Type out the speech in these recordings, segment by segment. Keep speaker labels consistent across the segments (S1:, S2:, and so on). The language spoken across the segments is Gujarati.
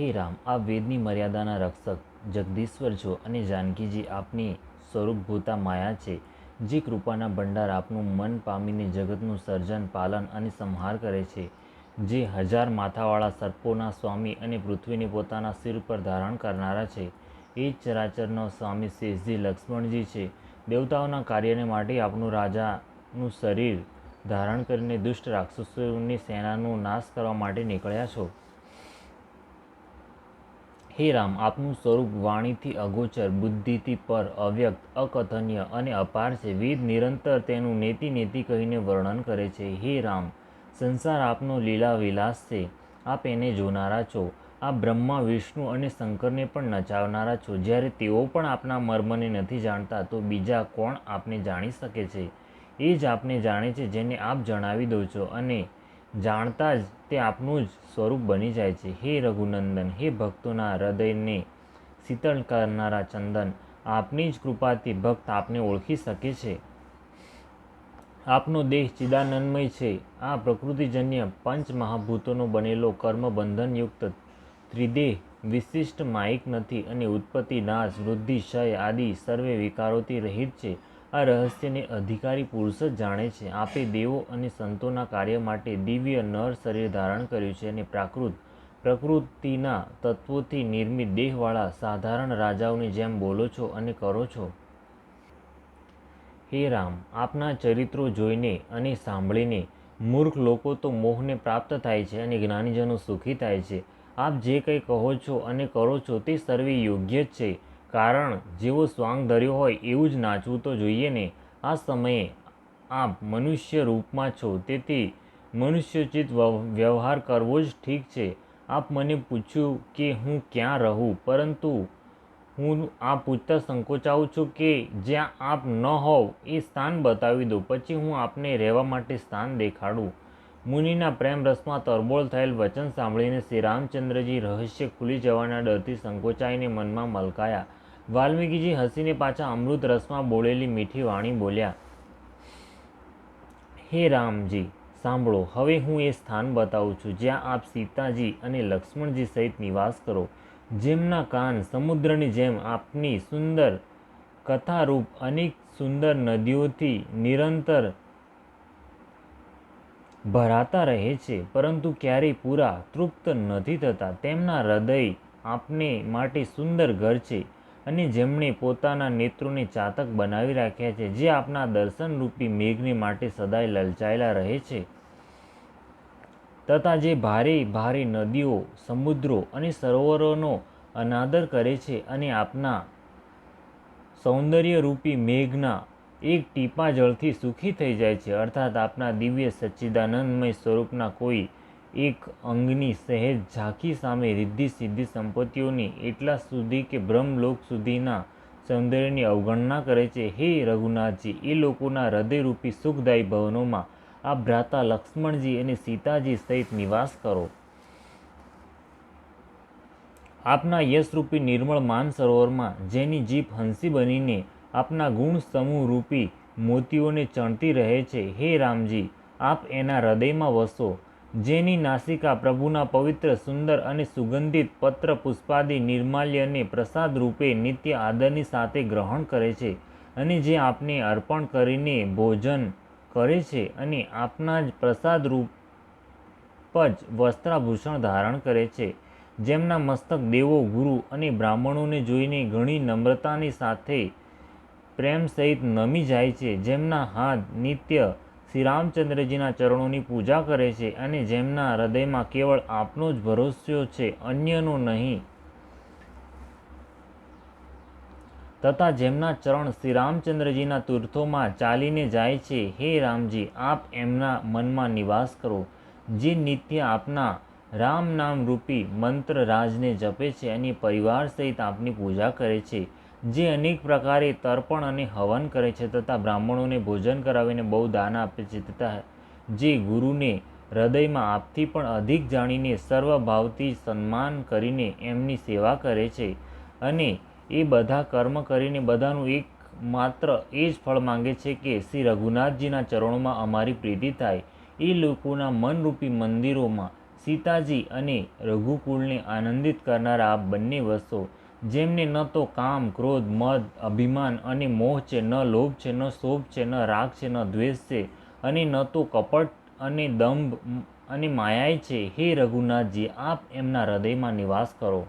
S1: હે રામ, આ વેદની મર્યાદાના રક્ષક જગદીશ્વર છો અને જાનકીજી આપની સ્વરૂપભૂતા માયા છે, જે કૃપાના ભંડાર આપનું મન પામીને જગતનું સર્જન, પાલન અને સંહાર કરે છે, જે હજાર માથાવાળા સર્પોના સ્વામી અને પૃથ્વીને પોતાના શિર પર ધારણ કરનારા છે. એ જ ચરાચરનો સ્વામી શેષજી લક્ષ્મણજી છે. દેવતાઓના કાર્યને માટે આપનું રાજાનું શરીર ધારણ કરીને દુષ્ટ રાક્ષસોની સેનાનો નાશ કરવા માટે નીકળ્યા છો. હે રામ, આપનું સ્વરૂપ વાણીથી અગોચર, બુદ્ધિથી પર અવ્યક્ત, અકથનીય અને અપાર છે. વેદ નિરંતર તેનું નેતિ નેતિ કહીને વર્ણન કરે છે. હે રામ, સંસાર આપનો લીલા વિલાસ છે. આપ એને જોનારા છો. આ બ્રહ્મા, વિષ્ણુ અને શંકરને પણ નચાવનારા છો. જ્યારે તેઓ પણ આપના મર્મને નથી જાણતા, તો બીજા કોણ આપને જાણી શકે છે? એ જ આપને જાણે છે જેને આપ જણાવી દો છો. અને જાણતા જ તે આપનું જ સ્વરૂપ બની જાય છે. હે રઘુનંદન, હે ભક્તોના હૃદયને શીતળ કરનારા ચંદન, આપની જ કૃપાથી ભક્ત આપને ઓળખી શકે છે. આપનો દેહ ચિદાનંદમય છે. આ પ્રકૃતિજન્ય પંચ મહાભૂતોનો બનેલો કર્મબંધનયુક્ત ત્રિદેહ વિશિષ્ટ માયિક નથી અને ઉત્પત્તિ, નાશ, વૃદ્ધિ, ક્ષય આદિ સર્વે વિકારોથી રહિત છે. આ રહસ્યને અધિકારી પુરુષ જ જાણે છે. આપે દેવો અને સંતોના કાર્ય માટે દિવ્ય નર શરીર ધારણ કર્યું છે અને પ્રાકૃત, પ્રકૃતિના તત્વોથી નિર્મિત દેહવાળા સાધારણ રાજાઓની જેમ બોલો છો અને કરો છો. હે રામ, આપના ચરિત્રો જોઈને અને સાંભળીને મૂર્ખ લોકો તો મોહને પ્રાપ્ત થાય છે અને જ્ઞાનીજનો સુખી થાય છે. આપ જે કંઈ કહો છો અને કરો છો તે સર્વે યોગ્ય જ છે. કારણ જેવો સ્વાંગ ધર્યો હોય એવું જ નાચવું તો જોઈએ ને. આ સમયે આપ મનુષ્ય રૂપમાં છો, તેથી મનુષ્યોચિત વ્યવહાર કરવો જ ઠીક છે. આપ મને પૂછ્યું કે હું ક્યાં રહું, પરંતુ હું આ પૂછતા સંકોચાવું છું કે જ્યાં આપ ન હોવ એ સ્થાન બતાવી દો, પછી હું આપને રહેવા માટે સ્થાન દેખાડું. મુનિના પ્રેમ રસમાં તરબોળ થયેલ વચન સાંભળીને શ્રી રામચંદ્રજી રહસ્ય ખુલી જવાના ડરથી સંકોચાઈને મનમાં મલકાયા. વાલ્મીકીજી હસીને પાછા અમૃત રસમાં બોલેલી મીઠી વાણી બોલ્યા, હે રામજી, સાંભળો, હવે હું એ સ્થાન બતાવું છું જ્યાં આપ સીતાજી અને લક્ષ્મણજી સહિત નિવાસ કરો, જેમના કાન સમુદ્રની જેમ આપની સુંદર કથારૂપ અનેક સુંદર નદીઓથી નિરંતર ભરાતા રહે છે, પરંતુ ક્યારેય પૂરા તૃપ્ત નથી થતા. તેમના હૃદય આપને માટે સુંદર ઘર છે. અને જેમણે પોતાના નેત્રોને ચાતક બનાવી રાખ્યા છે, જે આપના દર્શનરૂપી મેઘને માટે સદાય લલચાયેલા રહે છે. તથા જે ભારે ભારે નદીઓ, સમુદ્રો અને સરોવરોનો અનાદર કરે છે અને આપના સૌંદર્યરૂપી મેઘના એક ટીપા જળથી સુખી થઈ જાય છે. અર્થાત આપના દિવ્ય સચ્ચિદાનંદમય સ્વરૂપના કોઈ એક અંગની સહેજ ઝાંખી સામે રિદ્ધિ સિદ્ધિ સંપત્તિઓની એટલા સુધી કે બ્રહ્મલોક સુધીના સૌંદર્યની અવગણના કરે છે, હે રઘુનાથજી, એ લોકોના હૃદયરૂપી સુખદાયી ભવનોમાં આ ભ્રાતા લક્ષ્મણજી અને સીતાજી સહિત નિવાસ કરો. આપના યશરૂપી નિર્મળ માન સરોવરમાં જેની જીભ હંસી બનીને આપના ગુણ સમૂહ રૂપી મોતીઓને ચણતી રહે છે, હે રામજી, આપ એના હૃદયમાં વસો. જેની નાસિકા પ્રભુના પવિત્ર, સુંદર અને સુગંધિત પત્ર પુષ્પાદિ નિર્માલ્યને પ્રસાદ રૂપે નિત્ય આદરની સાથે ગ્રહણ કરે છે અને જે આપને અર્પણ કરીને ભોજન કરે છે અને આપના જ પ્રસાદ રૂપ જ વસ્ત્રાભૂષણ ધારણ કરે છે. જેમના મસ્તક દેવો ગુરુ અને બ્રાહ્મણોને જોઈને ઘણી નમ્રતાની સાથે પ્રેમ સહિત નમી જાય છે. જેમના હાથ નિત્ય શ્રી રામચંદ્રજીના ચરણોની પૂજા કરે છે અને જેમના હૃદયમાં કેવળ આપનો જ ભરોસો છે, અન્યનો નહીં. તથા જેમના ચરણ શ્રી રામચંદ્રજીના તીર્થોમાં ચાલીને જાય છે, હે રામજી, આપ એમના મનમાં નિવાસ કરો, જે નિત્ય આપના રામ નામ રૂપી મંત્ર રાજને જપે છે અને પરિવાર સહિત આપની પૂજા કરે છે. જે અનેક પ્રકારે તર્પણ અને હવન કરે છે તથા બ્રાહ્મણોને ભોજન કરાવીને બહુ દાન આપે છે તથા જે ગુરુને હૃદયમાં આપથી પણ અધિક જાણીને સર્વભાવથી સન્માન કરીને એમની સેવા કરે છે અને એ બધા કર્મ કરીને બધાનું એક માત્ર એ જ ફળ માંગે છે કે શ્રી રઘુનાથજીના ચરણોમાં અમારી પ્રીતિ થાય. એ લોકોના મનરૂપી મંદિરોમાં સીતાજી અને રઘુકુળને આનંદિત કરનારા આ બંને વસ્ત્રો જેમને ન તો કામ, ક્રોધ, મદ, અભિમાન અને મોહ છે, ન લોભ છે, ન શોભ છે, ન રાગ છે, ન દ્વેષ છે અને ન તો કપટ અને દંભ અને માયાય છે. હે રઘુનાથજી, આપ એમના હૃદયમાં નિવાસ કરો.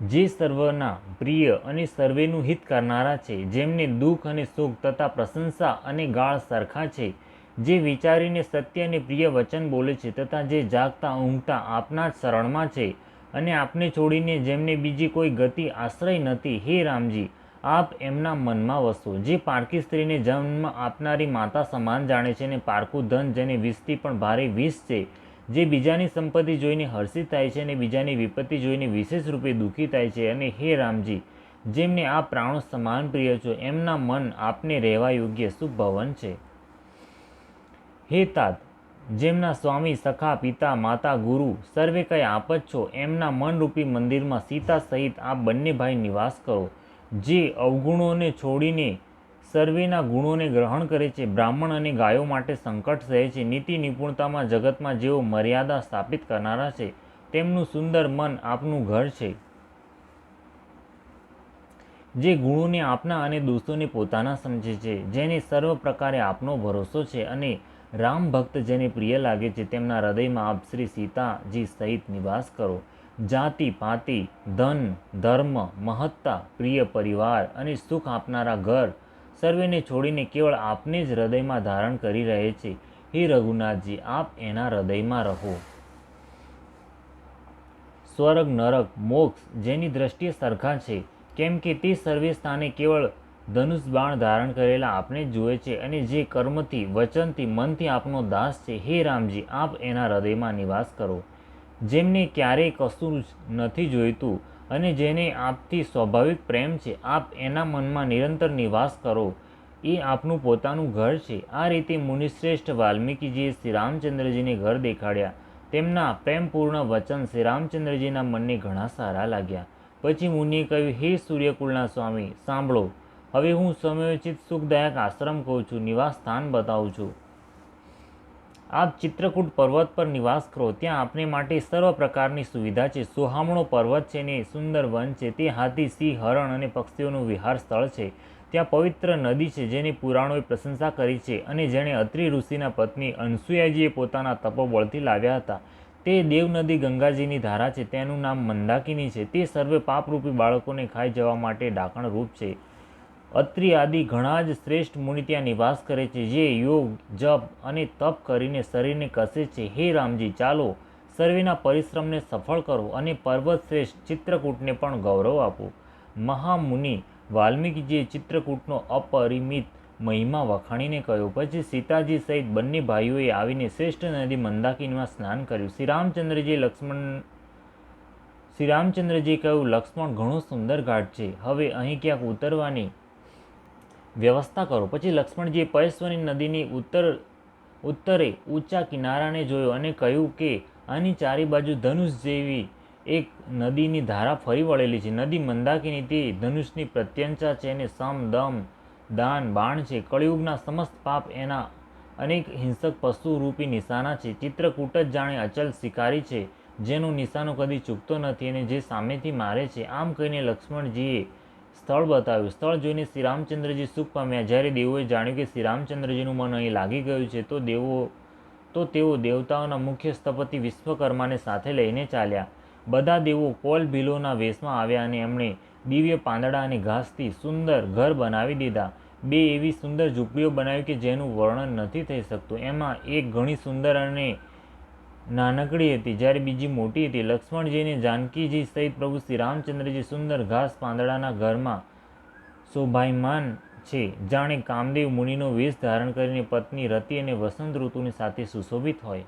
S1: જે સર્વના પ્રિય અને સર્વેનું હિત કરનારા છે, જેમને દુઃખ અને સુખ તથા પ્રશંસા અને ગાળ સરખા છે, જે વિચારીને સત્ય અને પ્રિય વચન બોલે છે તથા જે જાગતા ઊંઘતા આપના જ શરણમાં છે અને આપને છોડીને જેમને બીજી કોઈ ગતિ આશ્રય નથી, હે રામજી, આપ એમના મનમાં વસો. જે પારકી સ્ત્રીને જન્મ આપનારી માતા સમાન જાણે છે ને પારકું ધન જેને વીસથી પણ ભારે વિષ છે, જે બીજાની સંપત્તિ જોઈને હર્ષિત થાય છે અને બીજાની વિપત્તિ જોઈને વિશેષ રૂપે દુઃખી થાય છે. અને હે રામજી, જેમને આ પ્રાણો સમાન પ્રિય છો, એમના મન આપને રહેવા યોગ્ય શુભ ભવન છે. હે તાત જેમના સ્વામી, સખા, પિતા, માતા, ગુરુ સર્વે કંઈ આપ જ છો, એમના મનરૂપી મંદિરમાં સીતા સહિત આ બંને ભાઈ નિવાસ કરો. જે અવગુણોને છોડીને સર્વેના ગુણોને ગ્રહણ કરે છે, બ્રાહ્મણ અને ગાયો માટે સંકટ સહે છે, નીતિ નિપુણતામાં જગતમાં જેઓ મર્યાદા સ્થાપિત કરનારા છે, તેમનું સુંદર મન આપનું ઘર છે. જે ગુણોને આપના અને દોષોને પોતાના સમજે છે, જેને સર્વ પ્રકારે આપનો ભરોસો છે અને રામ ભક્ત જેને પ્રિય લાગે છે, તેમના હૃદયમાં આપ શ્રી સીતાજી સહિત નિવાસ કરો. જાતિ, પાતિ, ધન, ધર્મ, મહત્તા, પ્રિય પરિવાર અને સુખ આપનારા ઘર સર્વેને છોડીને કેવળ આપને જ હૃદયમાં ધારણ કરી રહે છે. હે રઘુનાથજી, આપ એના હૃદયમાં રહો. સ્વર્ગ, નરક, મોક્ષ જેની દ્રષ્ટિએ સરખા છે, કેમ કે તે સર્વે સ્થાને કેવળ ધનુષ બાણ ધારણ કરેલા આપને જુએ છે અને જે કર્મથી, વચનથી, મનથી આપનો દાસ છે, હે રામજી, આપ એના હૃદયમાં નિવાસ કરો. જેમને ક્યારેય કશું જ નથી જોઈતું અને જેને આપથી સ્વાભાવિક પ્રેમ છે, આપ એના મનમાં નિરંતર નિવાસ કરો. એ આપનું પોતાનું ઘર છે. આ રીતે મુનિશ્રેષ્ઠ વાલ્મીકીજીએ શ્રી રામચંદ્રજીને ઘર દેખાડ્યા, તેમના પ્રેમપૂર્ણ વચન શ્રી રામચંદ્રજીના મનને ઘણા સારા લાગ્યા. પછી મુનિએ કહ્યું, હે સૂર્યકુળના સ્વામી, સાંભળો હવે હું સમયોચિત સુખદાયક આશ્રમ કહું છું, નિવાસ સ્થાન બતાવું છું. આપ ચિત્રકૂટ પર્વત પર નિવાસ કરો, ત્યાં આપને માટે સર્વ પ્રકારની સુવિધા છે. સોહામણો પર્વત છે ને સુંદર વન છે, તે હાથી, સિંહ, હરણ અને પક્ષીઓનું વિહાર સ્થળ છે. ત્યાં પવિત્ર નદી છે જેની પુરાણોએ પ્રશંસા કરી છે અને જેણે અત્રિ ઋષિના પત્ની અનસુયાજીએ પોતાના તપોબળથી લાવ્યા હતા. તે દેવ નદી ગંગાજીની ધારા છે, તેનું નામ મંદાકિની છે. તે સર્વે પાપરૂપી બાળકોને ખાઈ જવા માટે ડાકણરૂપ છે. અત્રિ આદિ ઘણા જ શ્રેષ્ઠ મુનિ ત્યાં નિવાસ કરે છે. જે યોગ, જપ અને તપ કરીને શરીરને કસે છે? હે રામજી, ચાલો સર્વેના પરિશ્રમને સફળ કરો અને પર્વત શ્રેષ્ઠ ચિત્રકૂટને પણ ગૌરવ આપો. મહામુનિ વાલ્મીકીજીએ ચિત્રકૂટનો અપરિમિત મહિમા વખાણીને કહ્યો. પછી સીતાજી સહિત બંને ભાઈઓએ આવીને શ્રેષ્ઠ નદી મંદાકિનીમાં સ્નાન કર્યું. શ્રી રામચંદ્રજી લક્ષ્મણ, શ્રી રામચંદ્રજી કહ્યું, લક્ષ્મણ ઘણો સુંદર ઘાટ છે. હવે અહીં ક્યાંક ઉતરવાની વ્યવસ્થા કરો. પછી લક્ષ્મણજીએ પયસ્વની નદીની ઉત્તર, ઉત્તરે ઊંચા કિનારાને જોયો અને કહ્યું કે, આની ચારે બાજુ ધનુષ જેવી એક નદીની ધારા ફરી વળેલી છે. નદી મંદાકિની તે ધનુષની પ્રત્યંચા છે અને સમ, દમ, દાન, બાણ છે. કળિયુગના સમસ્ત પાપ એના અનેક હિંસક પશુ રૂપી નિશાના છે. ચિત્રકૂટ જ જાણે અચલ શિકારી છે, જેનો નિશાનો કદી ચૂકતો નથી અને જે સામેથી મારે છે. આમ કહીને લક્ષ્મણજીએ સ્થળ બતાવ્યું. સ્થળ જોઈને શ્રી રામચંદ્રજી સુખ પામ્યા. જ્યારે દેવોએ જાણ્યું કે શ્રી રામચંદ્રજીનું મન અહીં લાગી ગયું છે, તો દેવો, તો તેઓ દેવતાઓના મુખ્ય સ્થપતિ વિશ્વકર્માને સાથે લઈને ચાલ્યા. બધા દેવો કોલ ભીલોના વેશમાં આવ્યા અને એમણે દિવ્ય પાંદડા અને ઘાસથી સુંદર ઘર બનાવી દીધા. બે એવી સુંદર ઝૂંપડીઓ બનાવી કે જેનું વર્ણન નથી થઈ શકતું. એમાં એક ઘણી સુંદર અને નાનકડી હતી, જ્યારે બીજી મોટી હતી. લક્ષ્મણજીને જાનકીજી સહિત પ્રભુ શ્રી રામચંદ્રજી સુંદર ઘાસ પાંદડાના ઘરમાં શોભાયમાન છે, જાણે કામદેવ મુનિનો વેશ ધારણ કરીને પત્ની રતિ અને વસંત ઋતુની સાથે સુશોભિત હોય.